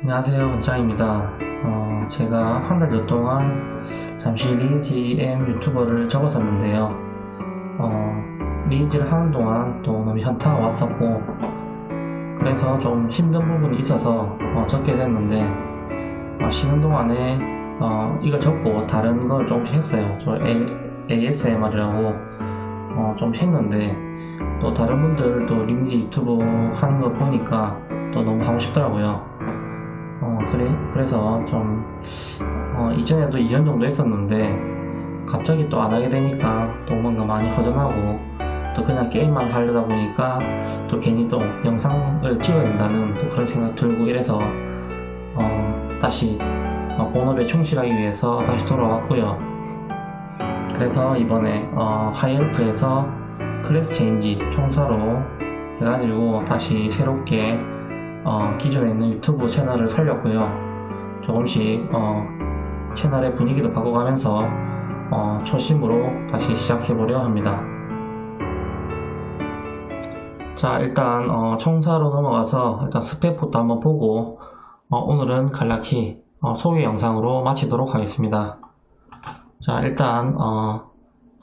안녕하세요 원장입니다. 어, 제가 한 달여 동안 잠시 리니지M 유튜버를 접었었는데요. 어, 리니지를 하는 동안 또 너무 현타가 왔었고 그래서 좀 힘든 부분이 있어서 어, 접게 됐는데 어, 쉬는 동안에 어, 이걸 접고 다른 걸 조금씩 했어요. 저 ASMR이라고 어, 좀 했는데 또 다른 분들도 리니지 유튜브 하는 거 보니까 또 너무 하고 싶더라고요 어, 그래, 그래서 좀, 어, 이전에도 2년 정도 했었는데, 갑자기 또 안 하게 되니까 또 뭔가 많이 허전하고, 또 그냥 게임만 하려다 보니까, 또 괜히 또 영상을 찍어야 된다는 또 그런 생각 들고 이래서, 어, 다시, 어, 본업에 충실하기 위해서 다시 돌아왔고요. 그래서 이번에, 어, 하이엘프에서 클래스 체인지 총사로 해가지고 다시 새롭게 어, 기존에 있는 유튜브 채널을 살렸고요. 조금씩 어, 채널의 분위기도 바꿔가면서 어, 초심으로 다시 시작해보려 합니다. 자 일단 어, 총사로 넘어가서 일단 스펙부터 한번 보고 어, 오늘은 간략히 어, 소개 영상으로 마치도록 하겠습니다. 자 일단 어,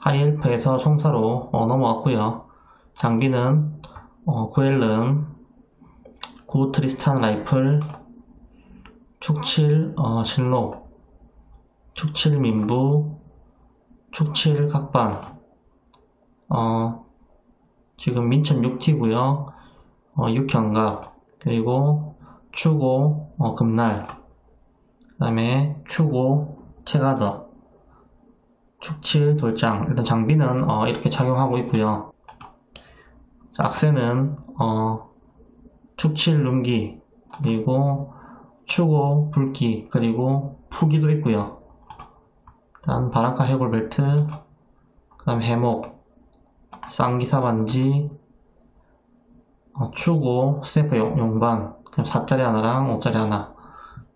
하이엘프에서 총사로 어, 넘어왔고요. 장비는 어, 구엘름 구 트리스탄 라이플 축칠 어, 실록 축칠 민부 축칠 각반. 어, 지금 민천 6T고요. 어, 6현각 그리고 추고 어, 금날. 그 다음에 추고 체가더 축칠 돌장 일단 장비는 어, 이렇게 착용하고 있고요. 자, 악세는 어, 축칠 lum기 그리고 추고 붉기 그리고 푸기도 있고요. 일단 바람카 해골 벨트 그 다음 해목 쌍기사 반지 어, 추고 스냅퍼 용- 용반 그럼 4짜리 하나랑 5짜리 하나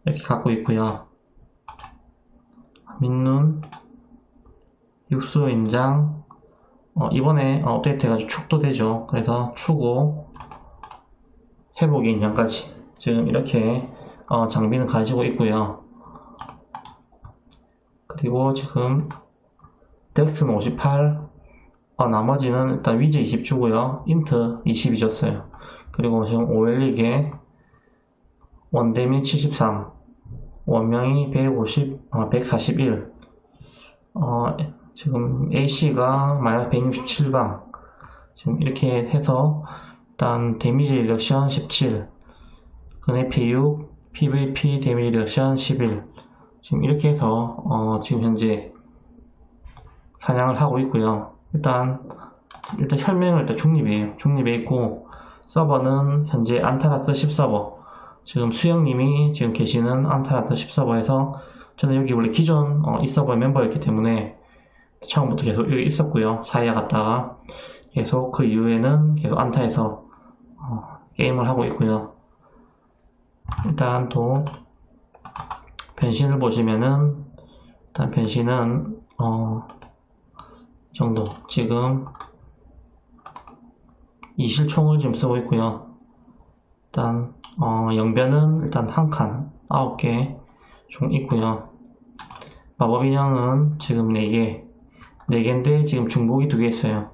이렇게 갖고 있고요. 민눈 육수 인장 어, 이번에 어, 업데이트 해가지고 축도 되죠. 그래서 추고 회복의 인장까지 지금 이렇게 어, 장비는 가지고 있고요. 그리고 지금 덱스는 58 어, 나머지는 일단 위즈 20 주고요. 인트 22 줬어요. 그리고 지금 오엘릭에 원데미 73 원명이 150 어, 141 어, 지금 AC가 마이너스 167방 지금 이렇게 해서 일단 데미지 리덕션 17 근해피 6 PVP 데미지 리덕션 11 지금 이렇게 해서 어, 지금 현재 사냥을 하고 있고요. 일단 일단 혈맹은 일단 중립이에요 중립에 있고 서버는 현재 안타라스 10서버. 지금 수영님이 지금 계시는 안타라스 10서버에서 저는 여기 원래 기존 어, 이 서버의 멤버였기 때문에 처음부터 계속 여기 있었고요 사이에 갔다가 계속 그 이후에는 계속 안타에서 어, 게임을 하고 있고요. 일단 또 변신을 보시면은 일단 변신은 어, 이 정도 지금 이실총을 지금 쓰고 있고요. 일단 어, 영변은 일단 한 칸, 아홉 개 총 있고요. 마법 인형은 지금 4개, 4개인데 지금 중복이 2개 있어요.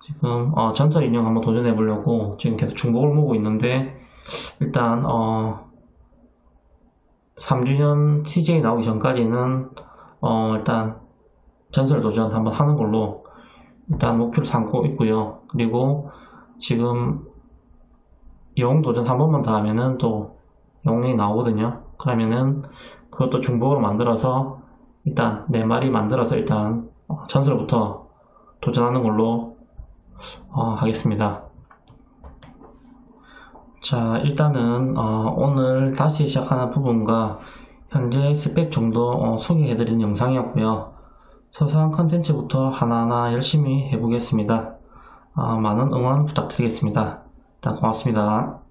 지금 어, 전설 인형 한번 도전해 보려고 지금 계속 중복을 모으고 있는데 일단 어 3주년 CJ 나오기 전까지는 어 일단 전설 도전 한번 하는 걸로 일단 목표를 삼고 있고요. 그리고 지금 영웅 도전 한 번만 더 하면은 또 영웅이 나오거든요. 그러면은 그것도 중복으로 만들어서 일단 네 마리 만들어서 일단 어, 전설부터 도전하는 걸로 어, 하겠습니다. 자, 일단은 어, 오늘 다시 시작하는 부분과 현재 스펙 정도 어, 소개해드린 영상이었고요. 소소한 컨텐츠부터 하나하나 열심히 해보겠습니다. 어, 많은 응원 부탁드리겠습니다. 고맙습니다.